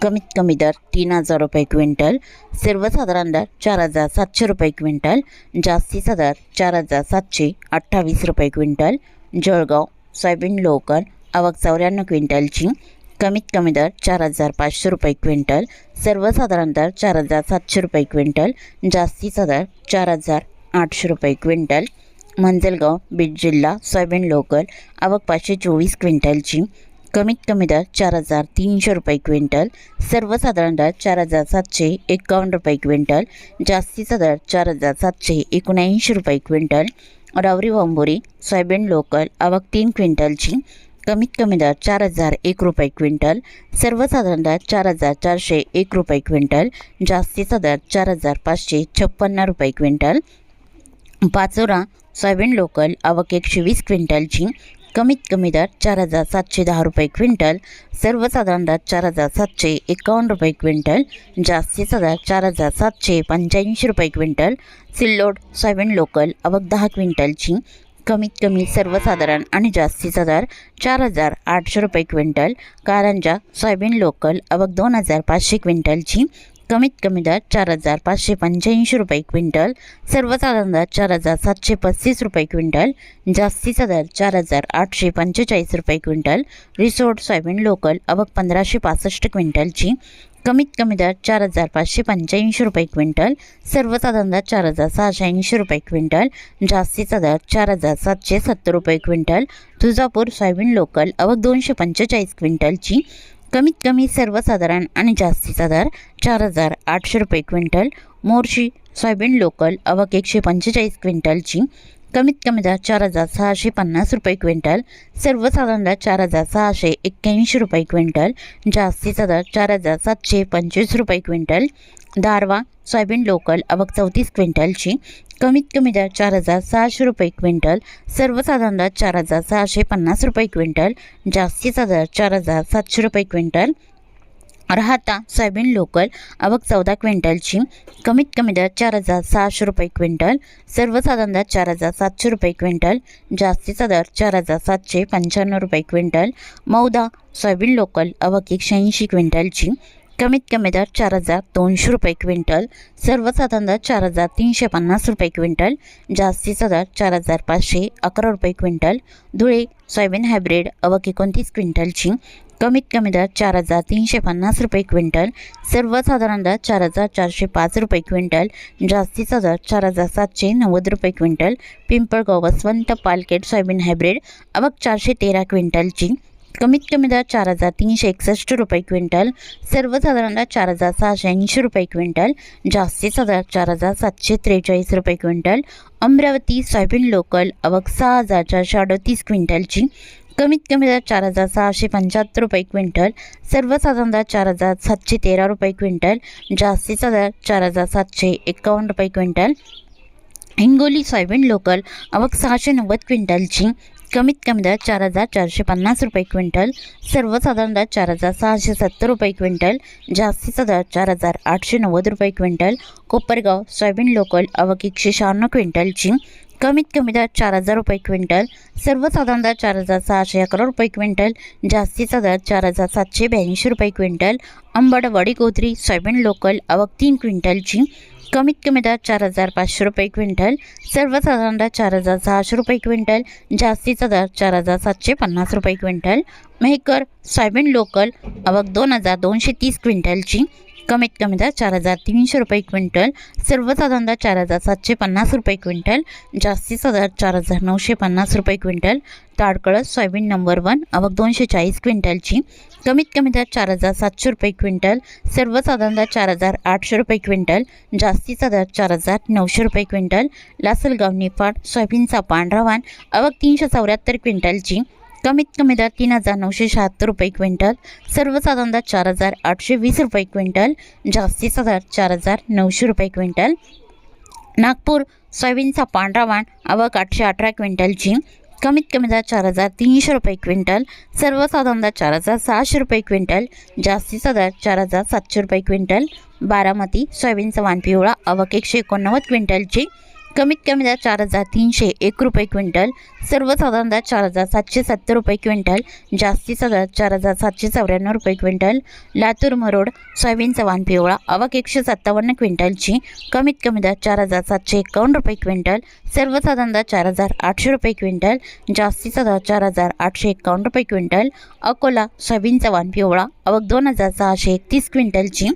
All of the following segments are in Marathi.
कमीत कमी दर तीन हजार रुपये क्विंटल सर्वसाधारण दर चार हजार सातशे रुपये क्विंटल जास्तीचा दर चार हजार सातशे अठ्ठावीस रुपये क्विंटल जळगाव सोयाबीन लोकल आवक चौऱ्याण्णव क्विंटलची कमीत कमी दर चार हजार पाचशे रुपये क्विंटल सर्वसाधारण दर चार हजार सातशे रुपये क्विंटल जास्तीचा दर चार हजार आठशे रुपये क्विंटल. मंजलगाव बीड जिल्हा सोयाबीन लोकल आवक पाचशे चोवीस क्विंटलची कमीत कमी दर चार हजार तीनशे रुपये क्विंटल सर्वसाधारण दर चार हजार सातशे एकावन्न रुपये क्विंटल जास्तीचा दर चार हजार सातशे एकोणऐंशी रुपये quintal Rahuri Wambori soybean local आवक तीन क्विंटलची कमीत कमी दर चार हजार एक रुपये क्विंटल सर्वसाधारण दर चार हजार चारशे एक रुपये क्विंटल जास्तीचा दर चार हजार पाचशे छप्पन्न रुपये क्विंटल पाचोरा सोयाबीन लोकल आवक एकशे वीस क्विंटलची कमीत कमी दर चार हजार सातशे दहा रुपये क्विंटल सर्वसाधारण दर चार हजार सातशे एकावन्न रुपये क्विंटल जास्तीचा दर चार हजार सातशे पंच्याऐंशी रुपये क्विंटल सिल्लोड सोयाबीन लोकल अवघ दहा क्विंटलची कमीत कमी सर्वसाधारण आणि जास्तीचा दर चार हजार आठशे रुपये क्विंटल कारंजा सोयाबीन लोकल अवघ दोन हजार पाचशे क्विंटलची कमीत कमी दर चार हजार पाचशे पंच्याऐंशी रुपये क्विंटल. सर्वसाधारण दर चार हजार सातशे पस्तीस रुपये क्विंटल. जास्तीचा दर चार हजार आठशे पंचेचाळीस रुपये क्विंटल. रिसोर्ट सोयाबीन लोकल आवक पंधराशे पासष्ट क्विंटलची. कमीत कमी दर चार हजार पाचशे पंच्याऐंशी रुपये क्विंटल. सर्वसाधारण दर चार हजार सहाशे ऐंशी रुपये क्विंटल. जास्तीचा दर चार हजार सातशे सत्तर रुपये क्विंटल. तुळजापूर सोयाबीन लोकल अवक दोनशे पंचेचाळीस क्विंटलची. कमीत कमी सर्वसाधारण आणि जास्तीचा दर चार हजार आठशे रुपये क्विंटल. मोर्शी सोयाबीन लोकल अवक एकशे पंचेचाळीस क्विंटलची कमीत कमी दर चार हजार सहाशे पन्नास रुपये क्विंटल सर्वसाधारण दर चार हजार सहाशे एक्क्याऐंशी रुपये क्विंटल जास्तीचा दर चार हजार सातशे पंचवीस रुपये क्विंटल दारवा सोयाबीन लोकल आवक चौतीस क्विंटलची कमीत कमी दर चार हजार सहाशे रुपये क्विंटल सर्वसाधारण दर चार हजार सहाशे पन्नास रुपये क्विंटल जास्तीचा दर चार हजार सातशे रुपये क्विंटल राहता सोयाबीन लोकल आवक चौदा क्विंटलची कमीत कमी दर चार हजार सहाशे रुपये क्विंटल सर्वसाधारण दर चार हजार सातशे रुपये क्विंटल जास्तीचा दर चार हजार सातशे पंच्याण्णव रुपये क्विंटल मौदा सोयाबीन लोकल आवक एकशे ऐंशी क्विंटलची कमीत कमी दर चार हजार दोनशे रुपये क्विंटल सर्वसाधारण दर चार हजार तीनशे पन्नास रुपये क्विंटल जास्तीचा दर चार हजार पाचशे अकरा रुपये क्विंटल धुळे सोयाबीन हायब्रिड अवक एकोणतीस क्विंटलची कमीत कमी दर चार हजार तीनशे पन्नास रुपये क्विंटल सर्वसाधारण दर चार हजार चारशे पाच रुपये क्विंटल जास्तीचा दर चार हजार सातशे नव्वद रुपये quintal Pimpalgaon Baswant Palkhed soybean hybrid अबक चारशे तेरा क्विंटलची कमीत कमी दर चार हजार तीनशे एकसष्ट रुपये क्विंटल सर्वसाधारण दर चार हजार सहाशे ऐंशी रुपये क्विंटल जास्तीचा दर चार हजार सातशे त्रेचाळीस रुपये क्विंटल अमरावती सोयाबीन लोकल अवक सहा हजार चारशे अडतीस क्विंटलची कमीत कमी दर चार हजार सहाशे पंच्याहत्तर रुपये क्विंटल सर्वसाधारण दर चार हजार सातशे तेरा रुपये क्विंटल जास्तीचा दर चार हजार सातशे एकावन्न रुपये क्विंटल. हिंगोली सोयाबीन लोकल आवक सहाशे नव्वद क्विंटलची कमीत कमी दर चार हजार चारशे पन्नास रुपये क्विंटल सर्वसाधारण दर चार हजार सहाशे सत्तर रुपये क्विंटल जास्तीचा दर चार हजार आठशे नव्वद रुपये क्विंटल. कोपरगाव सोयाबीन लोकल आवक एकशे शहाण्णव क्विंटलची कमीत कमी दर चार हजार रुपये क्विंटल सर्वसाधारण दर चार हजार सहाशे अकरा रुपये क्विंटल जास्तीचा दर चार हजार सातशे ब्याऐंशी रुपये क्विंटल अंबड वडी सोयाबीन लोकल आवक तीन क्विंटलची कमीत कमी दर चार हजार पाचशे रुपये क्विंटल सर्वसाधारण दर चार हजार सहाशे रुपये क्विंटल जास्तीचा दर चार हजार सातशे पन्नास रुपये क्विंटल मेहकर सोयाबीन लोकल आवक दोन हजार दोनशे तीस क्विंटलची कमीत कमी दर चार हजार तीनशे रुपये क्विंटल. सर्वसाधारण दर चार हजार सातशे पन्नास रुपये क्विंटल. जास्तीचा दर चार हजार नऊशे पन्नास रुपये quintal. Tadkalas soybean number one अवघ दोनशे चाळीस क्विंटलची. कमीत कमी दर चार हजार सातशे रुपये क्विंटल. सर्वसाधारण दर चार हजार आठशे रुपये क्विंटल. जास्तीचा दर चार हजार नऊशे रुपये क्विंटल. लासलगाव निफाड सोयाबीनचा पांढरावान अवघ तीनशे चौऱ्याहत्तर क्विंटलची. कमीत कमी दर तीन हजार नऊशे शहात्तर रुपये क्विंटल सर्वसाधारण दर चार हजार आठशे वीस रुपये क्विंटल जास्तीचा दर चार हजार नऊशे रुपये क्विंटल. नागपूर सोयाबीनचा पांढरा वाण आवक आठशे अठरा क्विंटलची कमीत कमी दर चार हजार तीनशे रुपये क्विंटल सर्वसाधारण दर चार हजार सहाशे रुपये क्विंटल जास्तीचा दर चार हजार सातशे रुपये क्विंटल. बारामती सोयाबीनचा वाण पिवळा आवक एकशे एकोणनव्वद क्विंटलची कमीत कमी दर चार हजार तीनशे एक रुपये क्विंटल सर्वसाधारण दर चार हजार सातशे सत्तर रुपये क्विंटल जास्तीचा दर चार हजार सातशे चौऱ्याण्णव रुपये क्विंटल लातूर मरोड सोयाबीनचा वाण पिवळा आवक एकशे सत्तावन्न क्विंटलची कमीत कमी दर चार हजार सातशे एकावन्न रुपये क्विंटल सर्वसाधारण दर चार हजार आठशे रुपये क्विंटल जास्तीचा दर चार हजार आठशे एकावन्न रुपये क्विंटल अकोला सोयाबीनचा वाण पिवळा आवक दोन हजार सहाशे एकतीस क्विंटलची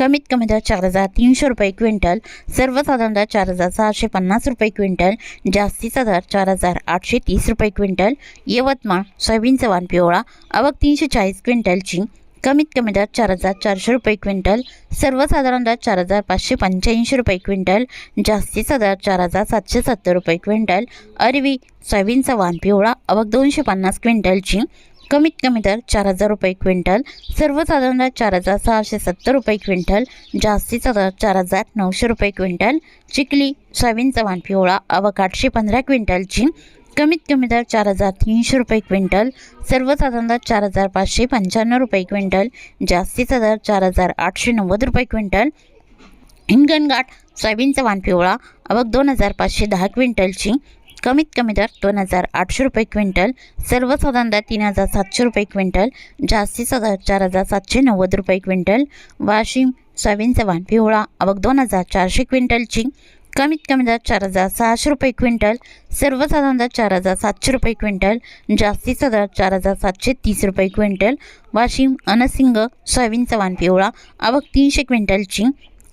कमीत कमी दर चार हजार तीनशे रुपये क्विंटल सर्वसाधारण दर चार हजार सहाशे पन्नास रुपये क्विंटल जास्तीचा दर चार हजार आठशे तीस रुपये क्विंटल यवतमाळ सोयाबीनचा वाण पिवळा अवक तीनशे चाळीस क्विंटलची कमीत कमी दर चार हजार चारशे रुपये क्विंटल सर्वसाधारण दर चार हजार पाचशे पंच्याऐंशी रुपये क्विंटल जास्तीचा दर चार हजार सातशे सत्तर रुपये क्विंटल अरवी सोयाबीनचा वाण पिवळा अवक दोनशे पन्नास क्विंटलची कमीत कमी दर चार हजार रुपये क्विंटल सर्वसाधारण दर चार हजार सहाशे सत्तर रुपये क्विंटल जास्तीचा दर चार हजार नऊशे रुपये क्विंटल चिखली सोयाबीनचा वाण पिवळा आवक आठशे पंधरा क्विंटलची कमीत कमी दर चार हजार तीनशे रुपये क्विंटल सर्वसाधारण दर चार हजार पाचशे पंच्याण्णव रुपये क्विंटल जास्तीचा दर चार हजार आठशे नव्वद रुपये क्विंटल हिंगणघाट सोयाबीनचा वाण पिवळा अवक दोन हजार पाचशे दहा क्विंटलची कमीत कमी दर दोन हजार आठशे रुपये क्विंटल सर्वसाधारण दर तीन हजार सातशे रुपये क्विंटल जास्तीचा दर चार हजार सातशे नव्वद रुपये क्विंटल वाशिम सोयाबीनचा वाण पिवळा आवक दोन हजार चारशे क्विंटलची कमीत कमी दर चार हजार सहाशे रुपये क्विंटल सर्वसाधारण दर चार हजार सातशे रुपये क्विंटल जास्तीचा दर चार हजार सातशे तीस रुपये क्विंटल वाशिम अनसिंग सोयाबीनचा वाण पिवळा आवक तीनशे क्विंटलची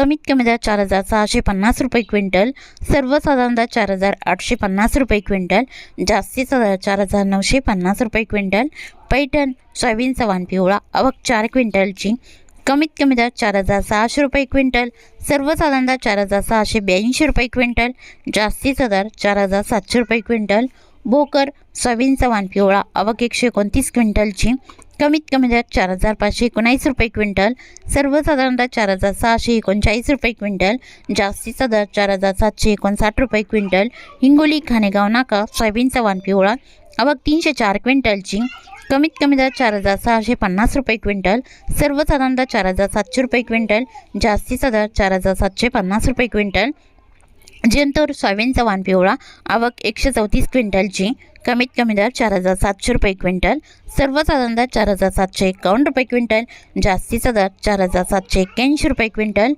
कमीत कमी दर चार हजार सहाशे पन्नास रुपये क्विंटल सर्वसाधारण दर चार हजार आठशे पन्नास रुपये क्विंटल जास्तीचा दर चार हजार नऊशे पन्नास रुपये क्विंटल पैठण सोयाबीनचा वाण पिवळा आवक चार क्विंटलची कमीत कमी दर चार हजार सहाशे रुपये क्विंटल सर्वसाधारण दर चार हजार सहाशे ब्याऐंशी रुपये क्विंटल जास्तीचा दर चार हजार सातशे रुपये क्विंटल भोकर सोयाबीनचा वाण पिवळा अवक एकशे एकोणतीस क्विंटलची कमीत कमी दर चार हजार पाचशे एकोणावीस रुपये क्विंटल. सर्वसाधारणतः चार हजार सहाशे एकोणचाळीस रुपये क्विंटल. जास्तीचा दर चार हजार सातशे एकोणसाठ रुपये क्विंटल. हिंगोली खानेगाव नाका सोयाबीनचा वाण पिवळा. आवक तीनशे चार क्विंटलची. कमीत कमी दर चार हजार सहाशे पन्नास रुपये क्विंटल. सर्वसाधारणतः चार हजार सातशे रुपये क्विंटल. जास्तीचा दर चार हजार सातशे पन्नास रुपये क्विंटल. जंतूर सोयाबीनचा वाण पिवळा. आवक एकशे चौतीस क्विंटलची. कमीत कमी दर चार हजार सातशे रुपये क्विंटल. सर्वसाधारण दर चार हजार सातशे एकावन्न रुपये क्विंटल. जास्तीचा दर चार हजार सातशे एक्क्याऐंशी रुपये क्विंटल.